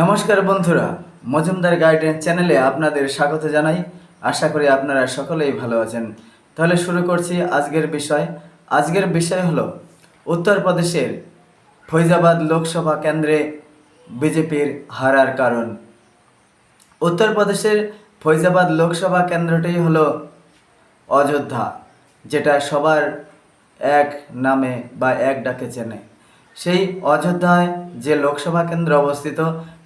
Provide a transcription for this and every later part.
নমস্কার বন্ধুরা, মজুমদার গাইডেন্স চ্যানেলে আপনাদের স্বাগত জানাই। আশা করি আপনারা সকলেই ভালো আছেন। তাহলে শুরু করছি আজকের বিষয়। আজকের বিষয় হলো, উত্তরপ্রদেশের ফৈজাবাদ লোকসভা কেন্দ্রে বিজেপির হারার কারণ। উত্তরপ্রদেশের ফৈজাবাদ লোকসভা কেন্দ্রটি হলো অযোধ্যা, যেটা সবার এক নামে বা এক ডাকে চেনে। সেই অযোধ্যায় যে লোকসভা কেন্দ্র অবস্থিত,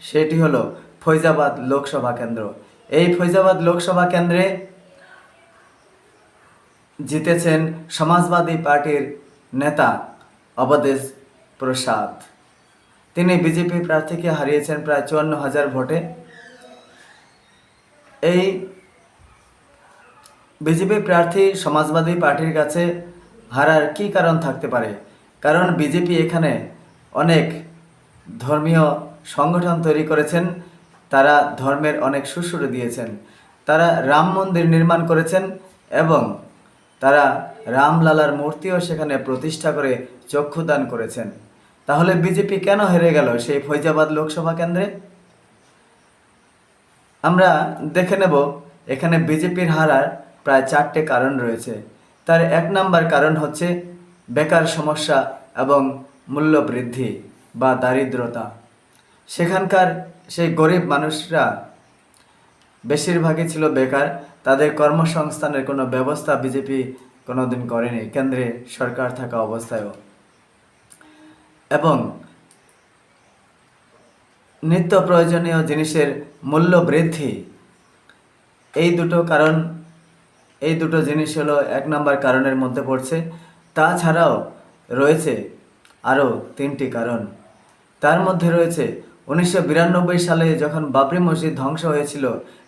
সেটি হলো ফৈজাবাদ লোকসভা কেন্দ্র। এই ফৈজাবাদ লোকসভা কেন্দ্রে জিতেছেন সমাজবাদী পার্টির নেতা অবদেশ প্রসাদ। তিনি বিজেপি প্রার্থীকে হারিয়েছেন প্রায় চুয়ান্ন হাজার ভোটে। এই বিজেপি প্রার্থী সমাজবাদী পার্টির কাছে হারার কি কারণ থাকতে পারে? কারণ বিজেপি এখানে অনেক ধর্মীয় সংগঠন তৈরি করেছেন, তারা ধর্মের অনেক সুসুর দিয়েছেন। তারা রাম মন্দির নির্মাণ করেছেন এবং তারা রামলালার মূর্তিও সেখানে প্রতিষ্ঠা করে চক্ষুদান করেছেন। তাহলে বিজেপি কেন হেরে গেল সেই ফৈজাবাদ লোকসভা কেন্দ্রে? আমরা দেখে নেব, এখানে বিজেপির হারার প্রায় চারটে কারণ রয়েছে। তার এক নাম্বার কারণ হচ্ছে বেকার সমস্যা এবং মূল্য বৃদ্ধি বা দারিদ্রতা। সেখানকার সেই গরিব মানুষরা বেশিরভাগই ছিল বেকার। তাদের কর্মসংস্থানের কোনো ব্যবস্থা বিজেপি কোনোদিন করেনি, কেন্দ্রে সরকার থাকা অবস্থায়ও। এবং নিত্য প্রয়োজনীয় জিনিসের মূল্য বৃদ্ধি এই দুটো কারণ, এই দুটো জিনিস হলো এক নম্বর কারণের মধ্যে পড়ছে। তাছাড়াও রয়েছে আরও তিনটি কারণ। তার মধ্যে রয়েছে, উনিশশো বিরানব্বই সালে যখন বাবরি মসজিদ ধ্বংস হয়েছিল,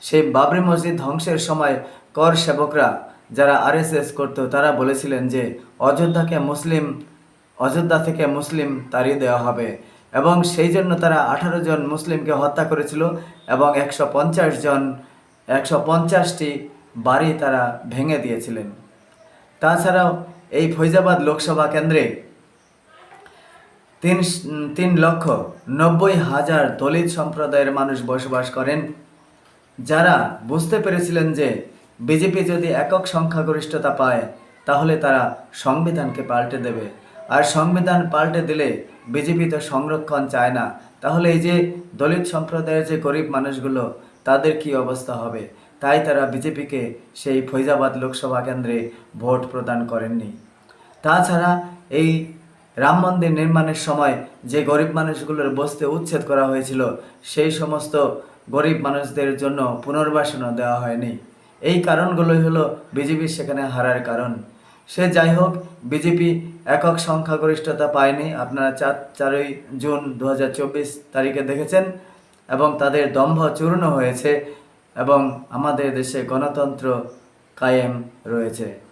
সেই বাবরি মসজিদ ধ্বংসের সময় কর সেবকরা, যারা আরএসএস করতো, তারা বলেছিলেন যে, অযোধ্যাকে মুসলিম, অযোধ্যা থেকে মুসলিম তাড়িয়ে দেওয়া হবে। এবং সেই জন্য তারা আঠারো জন মুসলিমকে হত্যা করেছিল এবং একশো পঞ্চাশ জন, একশো পঞ্চাশটি বাড়ি তারা ভেঙে দিয়েছিলেন। তাছাড়াও এই ফৈজাবাদ লোকসভা কেন্দ্রে তিন তিন লক্ষ নব্বই হাজার দলিত সম্প্রদায়ের মানুষ বসবাস করেন, যারা বুঝতে পেরেছিলেন যে বিজেপি যদি একক সংখ্যাগরিষ্ঠতা পায়, তাহলে তারা সংবিধানকে পাল্টে দেবে। আর সংবিধান পাল্টে দিলে বিজেপি তো সংরক্ষণ চায় না। তাহলে এই যে দলিত সম্প্রদায়ের যে গরিব মানুষগুলো, তাদের কি অবস্থা হবে? তাই তারা বিজেপিকে সেই ফৈজাবাদ লোকসভা কেন্দ্রে ভোট প্রদান করেননি। তাছাড়া এই রাম মন্দির নির্মাণের সময় যে গরিব মানুষগুলোর বসতে উচ্ছেদ করা হয়েছিল, সেই সমস্ত গরিব মানুষদের জন্য পুনর্বাসনও দেওয়া হয়নি। এই কারণগুলোই হলো বিজেপির সেখানে হারার কারণ। সে যাই হোক, বিজেপি একক সংখ্যাগরিষ্ঠতা পায়নি। আপনারা চার, চারই জুন দু হাজার চব্বিশ তারিখে দেখেছেন এবং তাদের দম্ভ চূর্ণ হয়েছে। এবং আমাদের দেশে গণতন্ত্র কায়েম রয়েছে।